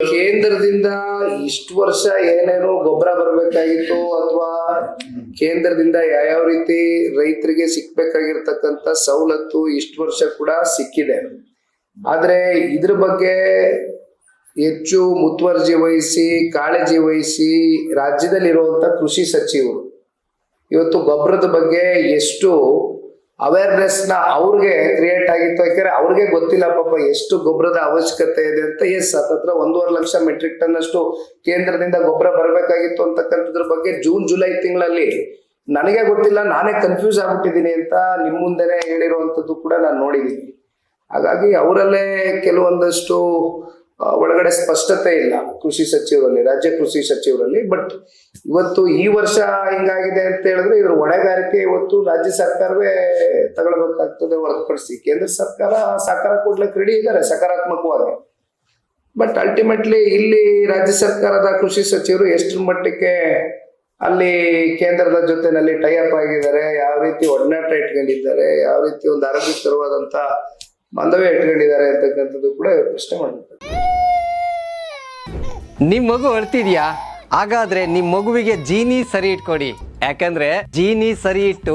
ಕೇಂದ್ರದಿಂದ ಇಷ್ಟು ವರ್ಷ ಏನೇನು ಗೊಬ್ಬರ ಬರಬೇಕಾಗಿತ್ತು ಅಥವಾ ಕೇಂದ್ರದಿಂದ ಯಾವ್ಯಾವ ರೀತಿ ರೈತರಿಗೆ ಸಿಕ್ಬೇಕಾಗಿರ್ತಕ್ಕಂತ ಸವಲತ್ತು ಇಷ್ಟು ವರ್ಷ ಕೂಡ ಸಿಕ್ಕಿದೆ. ಆದ್ರೆ ಇದ್ರ ಬಗ್ಗೆ ಹೆಚ್ಚು ಮುತುವರ್ಜಿ ವಹಿಸಿ, ಕಾಳಜಿ ವಹಿಸಿ ರಾಜ್ಯದಲ್ಲಿರುವಂತ ಕೃಷಿ ಸಚಿವರು ಇವತ್ತು ಗೊಬ್ಬರದ ಬಗ್ಗೆ ಎಷ್ಟು ಅವೇರ್ನೆಸ್ನ ಅವ್ರಿಗೆ ಕ್ರಿಯೇಟ್ ಆಗಿತ್ತು. ಯಾಕಂದ್ರೆ ಅವ್ರಿಗೆ ಗೊತ್ತಿಲ್ಲ, ಪಾಪ ಎಷ್ಟು ಗೊಬ್ಬರದ ಅವಶ್ಯಕತೆ ಇದೆ ಅಂತ. ಎಸ್ ಹತ್ರ ಒಂದೂವರೆ ಲಕ್ಷ ಮೆಟ್ರಿಕ್ ಟನ್ ಅಷ್ಟು ಕೇಂದ್ರದಿಂದ ಗೊಬ್ಬರ ಬರಬೇಕಾಗಿತ್ತು ಅಂತಕ್ಕಂಥದ್ರ ಬಗ್ಗೆ ಜೂನ್ ಜುಲೈ ತಿಂಗಳಲ್ಲಿ ನನಗೆ ಗೊತ್ತಿಲ್ಲ, ನಾನೇ ಕನ್ಫ್ಯೂಸ್ ಆಗ್ಬಿಟ್ಟಿದ್ದೀನಿ ಅಂತ ನಿಮ್ ಮುಂದೆನೆ ಹೇಳಿರುವಂಥದ್ದು ಕೂಡ ನಾನು ನೋಡಿದ್ದೀನಿ. ಹಾಗಾಗಿ ಅವರಲ್ಲೇ ಕೆಲವೊಂದಷ್ಟು ಒಳಗಡೆ ಸ್ಪಷ್ಟತೆ ಇಲ್ಲ ಕೃಷಿ ಸಚಿವರಲ್ಲಿ, ರಾಜ್ಯ ಕೃಷಿ ಸಚಿವರಲ್ಲಿ. ಬಟ್ ಇವತ್ತು ಈ ವರ್ಷ ಹಿಂಗಾಗಿದೆ ಅಂತ ಹೇಳಿದ್ರೆ ಇದ್ರ ಹೊಣೆಗಾರಿಕೆ ಇವತ್ತು ರಾಜ್ಯ ಸರ್ಕಾರವೇ ತಗೊಳ್ಬೇಕಾಗ್ತದೆ ಹೊರತುಪಡಿಸಿ. ಕೇಂದ್ರ ಸರ್ಕಾರ ಸಹಕಾರ ಕೊಡ್ಲಿಕ್ಕೆ ರೆಡಿ ಇದ್ದಾರೆ, ಸಕಾರಾತ್ಮಕವಾಗಿ. ಬಟ್ ಅಲ್ಟಿಮೇಟ್ಲಿ ಇಲ್ಲಿ ರಾಜ್ಯ ಸರ್ಕಾರದ ಕೃಷಿ ಸಚಿವರು ಎಷ್ಟರ ಮಟ್ಟಕ್ಕೆ ಅಲ್ಲಿ ಕೇಂದ್ರದ ಜೊತೆನಲ್ಲಿ ಟೈಅಪ್ ಆಗಿದ್ದಾರೆ, ಯಾವ ರೀತಿ ಒಡನಾಟ ಇಟ್ಕೊಂಡಿದ್ದಾರೆ, ಯಾವ ರೀತಿ ಒಂದು ಆರೋಗ್ಯಕರವಾದಂತ ಬಾಂಧವ್ಯ ಇಟ್ಕೊಂಡಿದ್ದಾರೆ ಅಂತಕ್ಕಂಥದ್ದು ಕೂಡ ಪ್ರಶ್ನೆ ಮಾಡಬೇಕು. ನಿಮ್ ಮಗು ಅಳ್ತಿದ್ಯಾ ಹಾಗಾದ್ರೆ ನಿಮ್ಮ ಮಗುವಿಗೆ ಜೀನಿ ಸರಿ ಇಟ್ಕೊಡಿ. ಯಾಕಂದ್ರೆ ಜೀನಿ ಸರಿ ಇಟ್ಟು